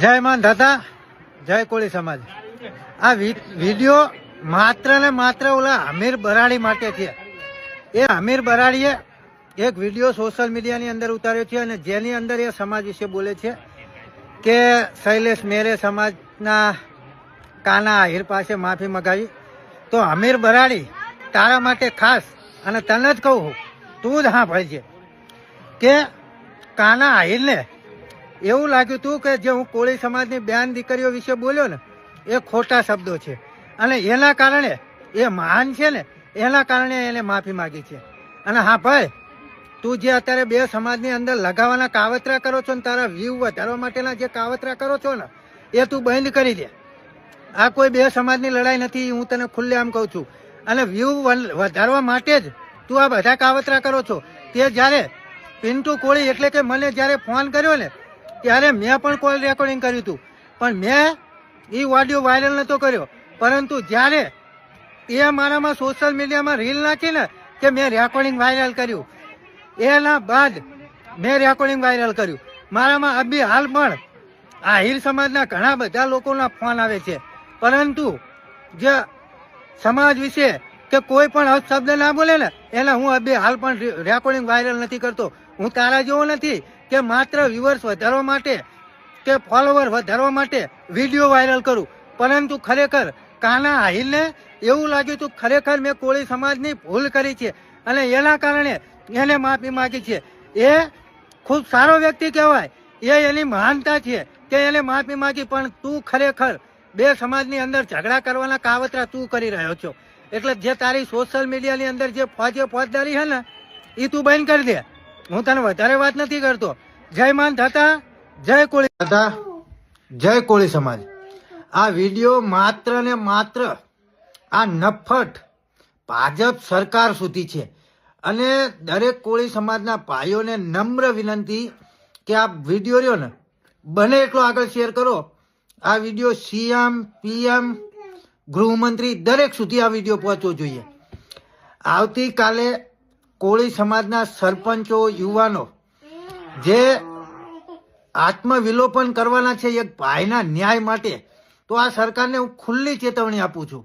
જય માન દાદા, જય કોળી સમાજ. આ વીડિયો માત્ર ને માત્ર ઓલા અમીર બરાડી માટે છે. એ અમીર બરાડીએ એક વીડિયો સોશિયલ મીડિયાની અંદર ઉતાર્યો છે અને જેની અંદર એ સમાજ વિશે બોલે છે કે શૈલેષ મેરે સમાજના કાના આહિર પાસે માફી મગાવી. તો અમીર બરાડી, તારા માટે ખાસ અને તને જ કહું તું જ હા ભાઈ છે કે કાના આહિરને એવું લાગ્યું હતું કે જે હું કોળી સમાજની બેન દીકરીઓ વિશે બોલ્યો ને, એ ખોટા શબ્દો છે. અને એના કારણે એ મહાન છે ને, એના કારણે એને માફી માગી છે. અને હા ભાઈ, તું જે અત્યારે બે સમાજની અંદર લગાવવાના કાવતરા કરો છો ને, તારા વ્યૂ વધારવા માટેના જે કાવતરા કરો છો ને, એ તું બંધ કરી દે. આ કોઈ બે સમાજની લડાઈ નથી, હું તને ખુલ્લે આમ કહું છું. અને વ્યૂ વધારવા માટે જ તું આ બધા કાવતરા કરો છો. તે જ્યારે પિન્ટુ કોળી એટલે કે મને જ્યારે ફોન કર્યો ને ત્યારે મેં પણ કોલ રેકોર્ડિંગ કર્યું હતું પણ મેં એ ઓડિયો વાયરલ નતો કર્યો. પરંતુ જ્યારે એ મારામાં સોશિયલ મીડિયામાં રીલ નાખીને કે મેં રેકોર્ડિંગ વાયરલ કર્યું. એના બાદ મેં રેકોર્ડિંગ વાયરલ કર્યું. મારામાં અભી હાલ પણ આહિર સમાજના ઘણા બધા લોકોના ફોન આવે છે. પરંતુ જે સમાજ વિશે કે કોઈ પણ અપશબ્દ ના બોલે ને, એને હું અભી હાલ પણ રેકોર્ડિંગ વાયરલ નથી કરતો. હું તારા જેવો નથી. કે માત્ર વ્યુઅર્સ વધારવા માટે કે ફોલોવર વધારવા માટે વીડિયો વાયરલ કરું. પરંતુ ખરેખર કાના આહિલને એવું લાગ્યું હતું, ખરેખર મેં કોળી સમાજની ભૂલ કરી છે અને એના કારણે એને માફી માગી છે. એ ખૂબ સારો વ્યક્તિ કહેવાય. એ એની મહાનતા છે કે એને માફી માગી, પણ તું ખરેખર બે સમાજની અંદર ઝઘડા કરવાના કાવતરા તું કરી રહ્યો છો. એટલે જે તારી સોશિયલ મીડિયાની અંદર જે ફોજે ફોજદારી છે ને એ તું બંધ કરી દે. હું તને વધારે વાત નથી કરતો. જય માન થતા જય કોળી. થતા જય કોળી સમાજ. આ વીડિયો માત્ર ને માત્ર આ નફટ ભાજપ સરકાર સુધી છે. અને દરેક કોળી સમાજના ભાઈઓને નમ્ર વિનંતી કે આ વીડિયો રહ્યો ને, બને એટલો આગળ શેર કરો. આ વીડિયો સીએમ, પીએમ, ગૃહમંત્રી દરેક સુધી આ વીડિયો પહોંચવો જોઈએ. આવતીકાલે કોળી સમાજના સરપંચો, યુવાનો, જે આત્મવિલોપન કરવાના છે એક ભાઈના ન્યાય માટે, તો આ સરકારને હું ખુલ્લી ચેતવણી આપું છું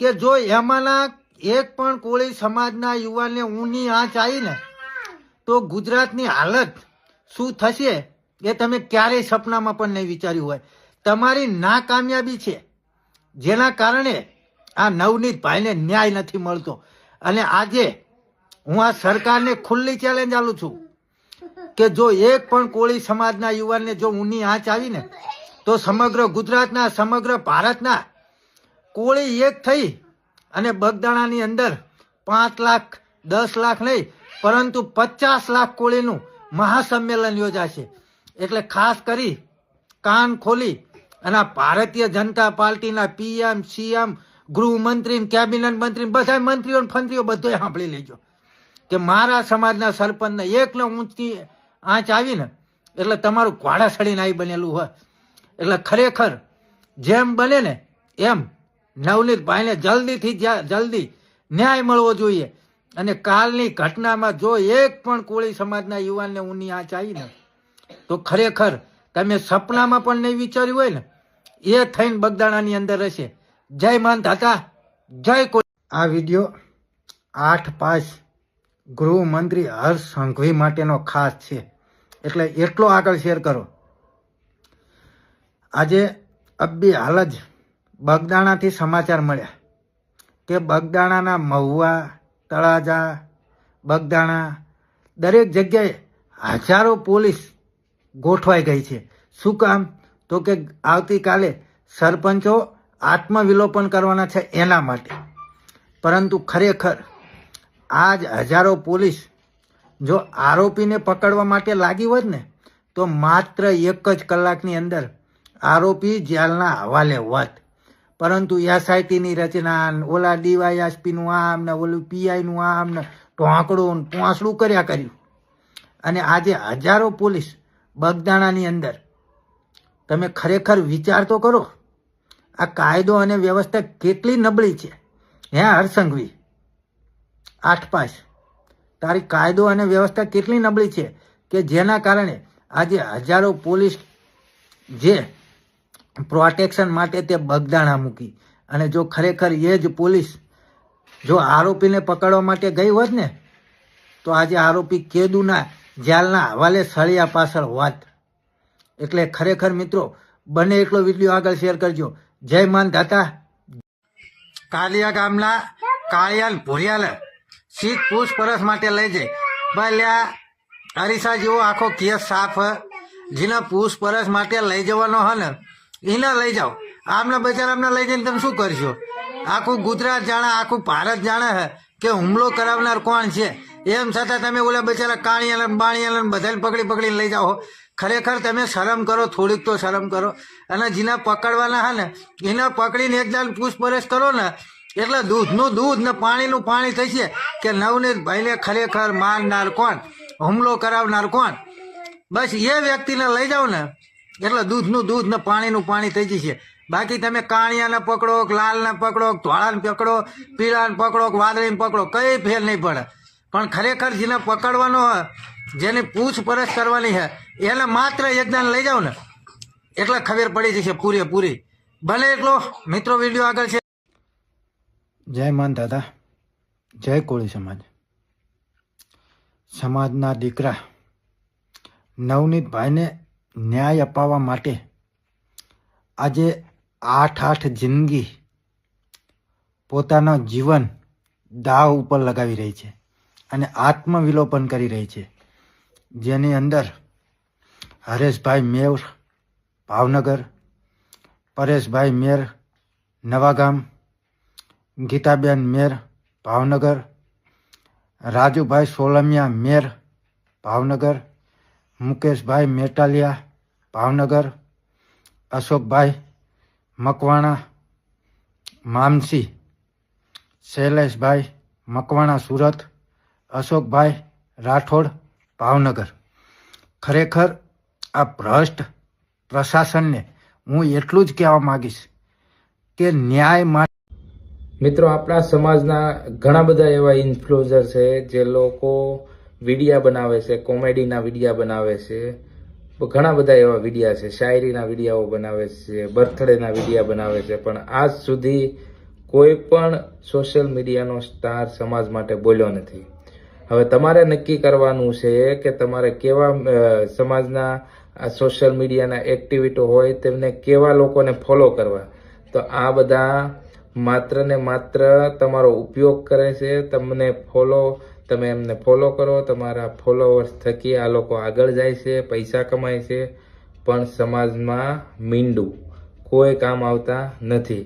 કે જો એમાંના એક પણ કોળી સમાજના યુવાનને ઊની આંચ આવીને તો ગુજરાતની હાલત શું થશે એ તમે ક્યારેય સપનામાં પણ નહીં વિચાર્યું હોય. તમારી નાકામયાબી છે, જેના કારણે આ નવનીત ભાઈને ન્યાય નથી મળતો. અને આજે હું આ સરકારને ખુલ્લી ચેલેન્જ આલું છું કે જો એક પણ કોળી સમાજના યુવાનને જો ઊની આંચ આવી ને તો સમગ્ર ગુજરાતના, સમગ્ર ભારતના કોળી એક થઈ અને બગદાણાની અંદર પાંચ લાખ, દસ લાખ નહીં, પરંતુ પચાસ લાખ કોળીનું મહાસંમેલન યોજાશે. એટલે ખાસ કરી કાન ખોલી અને ભારતીય જનતા પાર્ટીના પીએમ, સીએમ, ગૃહમંત્રી, કેબિનેટ મંત્રી બધા મંત્રીઓ મંત્રીઓ બધોય સાંભળી લેજો. કે મારા સમાજના સરપંચને એકને ઊંચી આંચ આવી ને એટલે તમારું ઘોડા સડીને આવી બનેલું હોય. એટલે ખરેખર જેમ બને ને એમ નવનીતભાઈને જલ્દીથી જલ્દી ન્યાય મળવો જોઈએ. અને કાલની ઘટનામાં જો એક પણ કોળી સમાજના યુવાનને ઊની આંચ આવી ને, તો ખરેખર તમે સપનામાં પણ નહીં વિચાર્યું હોય ને, એ થઈને બગદાણાની અંદર હશે જય માન દાતા જય કોઈ આ વીડિયો આઠ પાંચ ગૃહમંત્રી હર્ષ સંઘવી માટેનો ખાસ છે. એટલે એટલો આગળ શેર કરો. આજે અબ્બી હાલ જ બગદાણાથી સમાચાર મળ્યા કે બગદાણાના મહુવા, તળાજા, બગદાણા દરેક જગ્યાએ હજારો પોલીસ ગોઠવાઈ ગઈ છે. શું કામ? તો કે આવતીકાલે સરપંચો આત્મવિલોપન કરવાના છે એના માટે. પરંતુ ખરેખર આજ હજારો પોલીસ જો આરોપીને પકડવા માટે લાગી હોત ને, તો માત્ર એક જ કલાકની અંદર આરોપી જેલના હવાલે હોત. પરંતુ એસઆઈટીની રચના, ઓલા ડીવાયએસપીનું આમ ને ઓલું પીઆઈનું આમ ને ઢોંકડું પોંસડું કર્યા કર્યું. અને આજે હજારો પોલીસ બગદાણાની અંદર. તમે ખરેખર વિચાર તો કરો, આ કાયદો અને વ્યવસ્થા કેટલી નબળી છે? હે હરસંઘવી. આઠ પાંચ. તારી કાયદો અને વ્યવસ્થા કેટલી નબળી છે કે જેના કારણે આજે હજારો પોલીસ જે પ્રોટેક્શન માટે તે બગદાણા મૂકી. અને જો ખરેખર એ જ પોલીસ જો આરોપીને પકડવા માટે ગઈ હોત ને, તો આજે આરોપી કેદુના જેલના હવાલે સળિયા પાછળ હોત. એટલે ખરેખર મિત્રો, બને એટલો વીડિયો આગળ શેર કરજો. જય માન દાતા કાલિયા ગામના કાળિયાલ ભોરિયાલ. શીત પૂછપરછ માટે લઈ જાય. ભલ્યા અરીસા જેવો આખો કેસ સાફ જેના પૂછપરછ માટે લઈ જવાનો હે ને એને લઈ જાઓ. આમને બચારામને લઈ જઈને તમે શું કરશો? આખું ગુજરાત જાણે, આખું ભારત જાણે હે કે હુમલો કરાવનાર કોણ છે? એમ છતાં તમે ઓલા બચારા કાણિયાલા, બાણિયાલા બધાને પકડી પકડીને લઈ જાઓ ખરેખર તમે શરમ કરો, થોડીક તો શરમ કરો. અને જેને પકડવાના હે ને, એના પકડીને એક જાણ પૂછપરછ કરો ને એટલે દૂધનું દૂધ ને પાણીનું પાણી થશે કે નવનીત ભાઈને ખરેખર મારનાર કોણ? હુમલો કરાવનાર કોણ? બસ એ વ્યક્તિને લઈ જાઓ ને, એટલે દૂધનું દૂધ ને પાણીનું પાણી થઈ જશે. બાકી તમે કાણિયાને પકડો લાલને પકડો ધોળાને પકડો પીળાને પકડો વાદળીને પકડો, કઈ ફેર નહીં પડે. પણ ખરેખર જેને પકડવાનો હોય, જેની પૂછપરછ કરવાની છે એને માત્ર યજ્ઞાન લઈ જાઓ ને, એટલે ખબર પડી જશે પૂરેપૂરી. ભલે એટલો મિત્રો, વીડિયો આગળ છે. જય માન દાદા, જય કોળી સમાજ. સમાજના દીકરા, નવનીતભાઈને ન્યાય અપાવવા માટે આજે આઠ આઠ જિંદગી પોતાના જીવન દાવ ઉપર લગાવી રહી છે અને આત્મવિલોપન કરી રહી છે. જેની અંદર હરેશભાઈ મેર, ભાવનગર, પરેશભાઈ મેર, નવાગામ ગીતાબેન મેર, ભાવનગર. રાજુભાઈ સોલમિયા મેર, ભાવનગર. મુકેશભાઈ મેટાલિયા, ભાવનગર. અશોકભાઈ મકવાણા મામસી શૈલેષભાઈ મકવાણા, સુરત. અશોકભાઈ રાઠોડ, ભાવનગર. ખરેખર આ ભ્રષ્ટ પ્રશાસનને હું એટલું જ કહેવા માગીશ કે ન્યાય માટે મિત્રો, આપણા સમાજના ઘણા બધા એવા ઇન્ફ્લુએન્સર છે જે લોકો વિડીયા બનાવે છે, કોમેડીના વિડીયા બનાવે છે. ઘણા બધા એવા વિડીયા છે. શાયરીના વિડીયાઓ બનાવે છે, બર્થડેના વિડીયા બનાવે છે. પણ આજ સુધી કોઈ પણ સોશિયલ મીડિયાનો સ્ટાર સમાજ માટે બોલ્યો નથી. હવે તમારે નક્કી કરવાનું છે કે તમારે કેવા સમાજના સોશિયલ મીડિયાના એક્ટિવિટી હોય તેમને કેવા લોકોને ફોલો કરવા? તો આ બધા માત્ર ને માત્ર તમારો ઉપયોગ કરે છે, તમને ફોલો તમે એમને ફોલો કરો, તમારા ફોલોવર્સ થકી આ લોકો આગળ જાય છે, પૈસા કમાય છે. પણ સમાજમાં મીંડું કોઈ કામ આવતા નથી.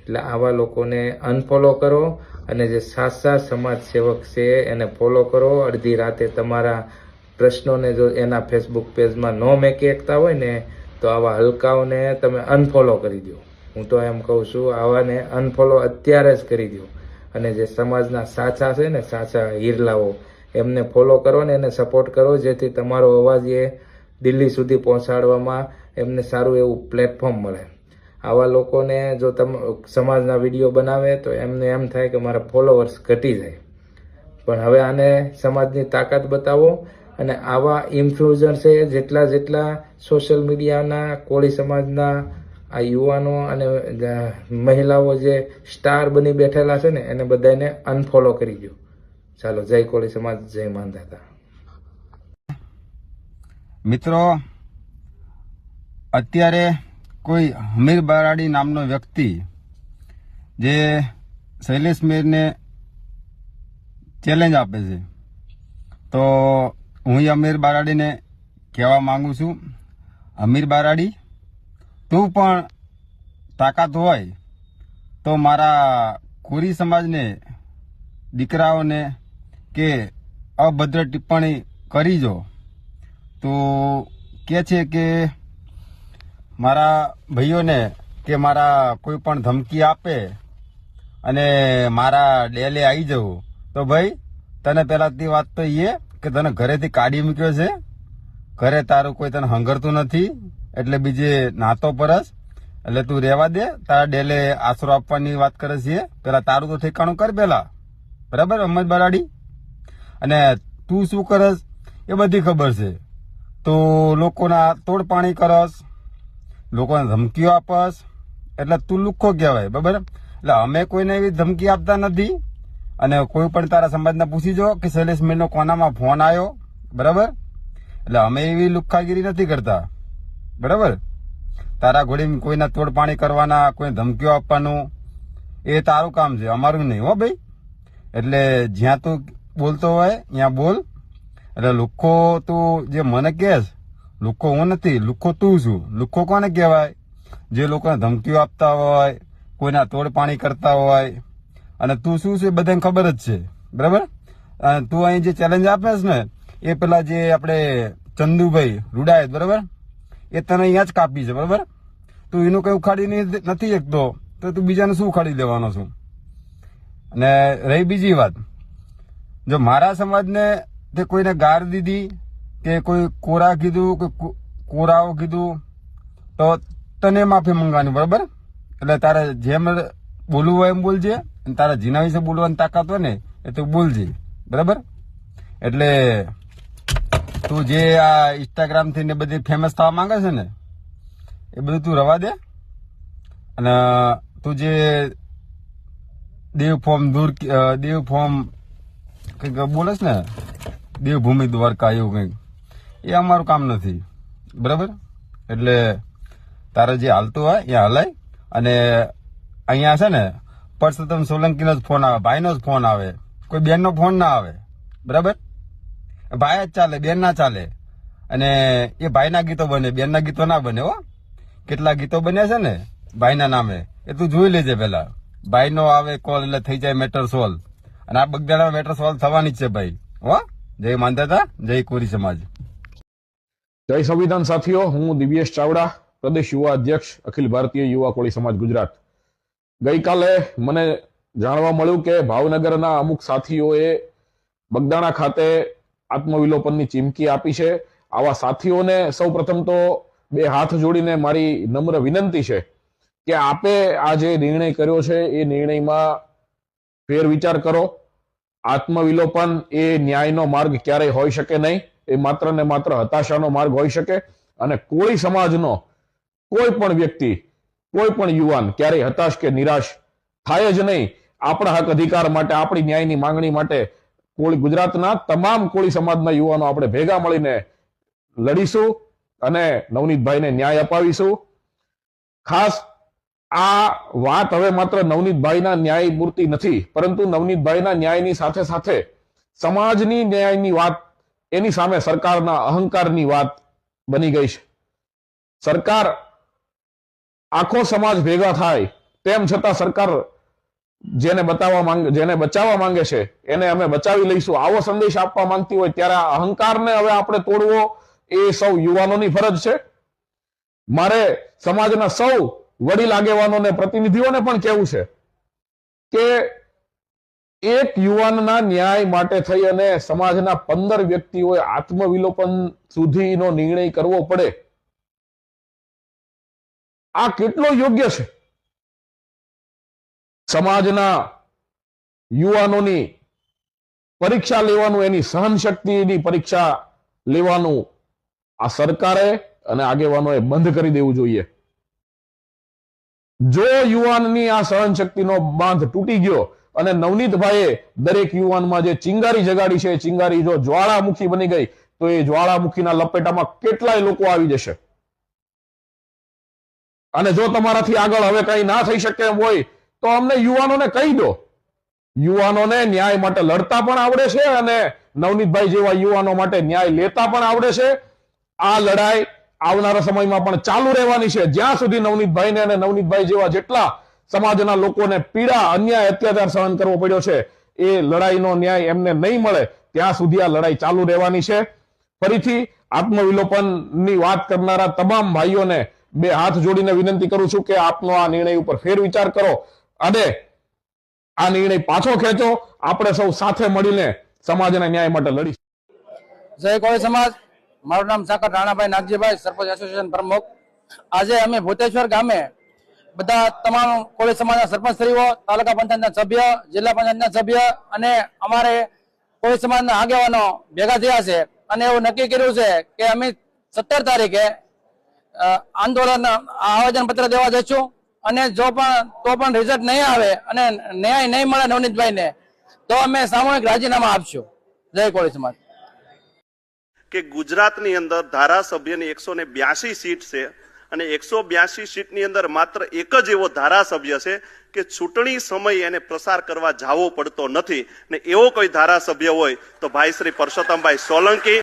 એટલે આવા લોકોને અનફોલો કરો અને જે સાચા સમાજ સેવક છે એને ફોલો કરો. અડધી રાતે તમારા પ્રશ્નોને જો એના ફેસબુક પેજમાં ન મેકી શકતા હોય ને, તો આવા હલકાઓને તમે અનફોલો કરી દો. હું તો એમ કહું છું, આવાને અનફોલો અત્યારે જ કરી દો અને જે સમાજના સાચા છે ને, સાચા હીરલાઓ એમને ફોલો કરો ને, એને સપોર્ટ કરો, જેથી તમારો અવાજ એ દિલ્હી સુધી પહોંચાડવામાં એમને સારું એવું પ્લેટફોર્મ મળે. આવા લોકોને જો તમ, સમાજના વીડિયો બનાવે, તો એમને એમ થાય કે મારા ફોલોવર્સ ઘટી જાય. પણ હવે આને સમાજની તાકાત બતાવો અને આવા ઇન્ફ્લુએન્સર છે, જેટલા જેટલા સોશિયલ મીડિયાના કોળી સમાજના આ યુવાનો અને મહિલાઓ જે સ્ટાર બની બેઠેલા છે ને, એને બધાને અનફોલો કરી દો ચાલો, જય કોળી સમાજ, જય માનદાતા મિત્રો, અત્યારે કોઈ હમીર બરાડી નામનો વ્યક્તિ જે શૈલેષ મેરને ચેલેન્જ આપે છે, તો હું અમીર બારાડીને કહેવા માંગુ છું. અમીર બારાડી તું પણ તાકાત હોય તો મારા કોરી સમાજને, દીકરાઓને કે અભદ્ર ટિપ્પણી કરી જો. તો કે છે કે મારા ભાઈઓને કે મારા કોઈ પણ ધમકી આપે અને મારા ડેલે આવી જવું, તો ભાઈ તને પહેલાંથી વાત તો એ કે તને ઘરેથી કાઢી મૂક્યો છે? ઘરે તારું કોઈ તને હંગરતું નથી? એટલે બીજે નાતો પરસ. એટલે તું રહેવા દે, તારા ડેલે આશરો આપવાની વાત કરે છે. પેલા તારું તો ઠેકાણું કર પેલા. બરાબર અમદ બરાડી. અને તું શું કરસ? એ બધી ખબર છે. તો લોકોના તોડ પાણી કરસ, લોકોને ધમકીઓ આપસ. એટલે તું લુખ્ખો કહેવાય, બરાબર? એટલે અમે કોઈને એવી ધમકી આપતા નથી. અને કોઈ પણ તારા સમાજને પૂછી જો કે શૈલેષ મીરનો કોનામાં ફોન આવ્યો, બરાબર? એટલે અમે એવી લુખ્ખાગીરી નથી કરતા. બરાબર? તારા ઘોડી કોઈના તોડ પાણી કરવાના, કોઈ ધમકીઓ આપવાનું, એ તારું કામ છે, અમારું નહીં હો ભાઈ. એટલે જ્યાં તું બોલતો હોય, ત્યાં બોલ. એટલે લુખ્ખો તું જે મને કહેશ લુખ્ખો હું નથી લુખ્ખો તું છું. લુખ્ખો કોને કહેવાય? જે લોકોને ધમકીઓ આપતા હોય, કોઈના તોડ પાણી કરતા હોય. અને તું શું છે બધાને ખબર જ છે. બરાબર? તું અહીં જે ચેલેન્જ આપે છે ને, એ પેલા જે આપણે ચંદુભાઈ રૂડાયત, બરાબર? એ તને અહીંયા જ કાપી છે, બરાબર? તું એનું કઈ ઉખાડી નથી શકતો, તો તું બીજાને શું ઉખાડી દેવાનો છું? અને રહી બીજી વાત. જો મારા સમાજને તે કોઈને ગાર દીધી કે કોઈ કોરા કીધું કે, કોરાઓ કીધું, તો તને માફી મંગાવાની, બરાબર? એટલે તારે જેમ બોલવું હોય એમ બોલજે, અને તારા જીના વિશે બોલવાની તાકાત હોય ને, એ તું બોલજે, બરાબર? એટલે તું જે આ ઇન્સ્ટાગ્રામથી ને બધી ફેમસ થવા માંગે છે ને, એ બધું તું રવા દે. અને તું જે દેવ ફોર્મ દૂર દેવ ફોર્મ કંઈક બોલેસ ને, દેવભૂમિ દ્વારકા એવું કંઈક, એ અમારું કામ નથી. બરાબર? એટલે તારે જે હાલતું હોય, એ હલાય. અને અહીંયા છે ને, પરસોત્તમ સોલંકીનો જ ફોન આવે, ભાઈનો જ ફોન આવે, કોઈ બેનનો ફોન ના આવે. બરાબર? ભાઈ જ ચાલે, બેન ના ચાલે. અને એ ભાઈના ગીતો બને, બેનના ગીતો ના બને હો. કેટલા ગીતો બન્યા છે ને, ભાઈના નામે. એ તું જોઈ લેજે પેલા ભાઈનો આવે કોલ એટલે થઈ જાય મેટર સોલ્વ. અને આ બગદાણા મેટર સોલ્વ થવાની છે ભાઈ. હો, જય માનતા જય કોરી સમાજ. જય સંવિધાન સાથીઓ, હું દિવ્યેશ ચાવડા, પ્રદેશ યુવા અધ્યક્ષ, અખિલ ભારતીય યુવા કોળી સમાજ ગુજરાત. ગઈકાલે મને જાણવા મળ્યું કે ભાવનગરના અમુક સાથીઓએ બગદાણા ખાતે આત્મવિલોપનની ચીમકી આપી છે. આવા સાથીઓને સૌ પ્રથમ તો બે હાથ જોડીને મારી નમ્ર વિનંતી છે કે આપે આ જે નિર્ણય કર્યો છે, એ નિર્ણયમાં ફેર વિચાર કરો. આત્મવિલોપન એ ન્યાયનો માર્ગ ક્યારેય હોઈ શકે નહીં. એ માત્ર ને માત્ર હતાશાનો માર્ગ હોઈ શકે. અને કોઈ સમાજનો, કોઈ પણ વ્યક્તિ, કોઈ પણ યુવાન ક્યારેય હતાશ કે નિરાશ થાય જ નહીં. આપણા હક અધિકાર માટે, આપણી ન્યાયની માંગણી માટે કોળી ગુજરાતના તમામ કોળી સમાજના યુવાનો આપણે ભેગા મળીને લડીશું અને નવનીતભાઈને ન્યાય અપાવીશું. ખાસ આ વાત હવે માત્ર નવનીતભાઈના ન્યાય મૂર્તિ નથી, પરંતુ નવનીતભાઈના ન્યાયની સાથે સાથે સમાજની ન્યાયની વાત, એની સામે સરકારના અહંકારની વાત બની ગઈ છે. સરકાર આખો સમાજ ભેગા થાય, તેમ છતાં સરકાર જેને બતાવવા માંગે, જેને બચાવવા માંગે છે, એને અમે બચાવી લઈશું. આવો સંદેશ આપવા માંગતી હોય ત્યારે આ અહંકારને હવે આપણે તોડવો એ સૌ યુવાનોની ફરજ છે. મારે સમાજના સૌ વડીલ આગેવાનોને પ્રતિનિધિઓને પણ કહેવું છે કે એક યુવાનના ન્યાય માટે થઈ અને સમાજના પંદર વ્યક્તિઓએ આત્મવિલોપન સુધીનો નિર્ણય કરવો પડે. આ કેટલો યોગ્ય છે? સમાજના યુવાનોની પરીક્ષા લેવાનું, એની સહનશક્તિની પરીક્ષા લેવાનું આ સરકારે અને આગેવાનોએ બંધ કરી દેવું જોઈએ. જો યુવાનની આ સહનશક્તિનો બાંધ તૂટી ગયો અને નવનીતભાઈએ દરેક યુવાનમાં જે ચિંગારી જગાડી છે ચિંગારી જો જ્વાળામુખી બની ગઈ, તો એ જ્વાળામુખીના લપેટામાં કેટલાય લોકો આવી જશે. અને જો તમારાથી આગળ હવે કઈ ના થઈ શકે એમ હોય તો અમને યુવાનોને કહી દો. યુવાનોને ન્યાય માટે લડતા પણ આવડે છે અને નવનીતભાઈ જેવા યુવાનો માટે ન્યાય લેતા પણ આવડે છે. આ લડાઈ આવનારા સમયમાં પણ ચાલુ રહેવાની છે. જ્યાં સુધી નવનીતભાઈને અને નવનીતભાઈ જેવા જેટલા સમાજના લોકોને પીડા, અન્યાય, અત્યાચાર સહન કરવો પડ્યો છે, એ લડાઈનો ન્યાય એમને નહીં મળે. ત્યાં સુધી આ લડાઈ ચાલુ રહેવાની છે. ફરીથી આત્મવિલોપનની વાત કરનારા તમામ ભાઈઓને બે હાથ જોડીને વિનંતી કરું છું કે આપનો આ નિર્ણય ઉપર ફેર વિચાર કરો. અને આ નિર્ણય પાછો ખેંચો. આપણે સૌ સાથે મળીને સમાજના ન્યાય માટે લડીશું. જય કોળી સમાજ. મારું નામ સાકર રાણાભાઈ નાગજીભાઈ, સરપંચ એસોસિએશન પ્રમુખ. આજે અમે ભૂતેશ્વર ગામે બધા તમામ કોળી સમાજના સરપંચશ્રીઓ, તાલુકા પંચાયતના સભ્ય, જિલ્લા પંચાયતના સભ્ય અને અમારે કોળી સમાજના આગેવાનો ભેગા થયા છે. અને એવું નક્કી કર્યું છે કે અમે સત્તર તારીખે આંદોલન આવેદન પત્ર દેવા જઈશું. અને જો પણ, તો પણ રિઝલ્ટ નહીં આવે અને ન્યાય નહીં મળે નવનીતભાઈ ને તો અમે સામૂહિક રાજીનામા આપશું. જય કોળી સમાજ. કે ગુજરાતની અંદર ધારાસભ્યની એકસો ને બ્યાસી સીટ છે અને એકસો બ્યાસી સીટની અંદર માત્ર એક જ એવો ધારાસભ્ય છે કે ચૂંટણી સમયે એને પ્રસાર કરવા જાવો પડતો નથી. ને એવો કોઈ ધારાસભ્ય હોય તો ભાઈ શ્રી પરસોત્તમભાઈ સોલંકી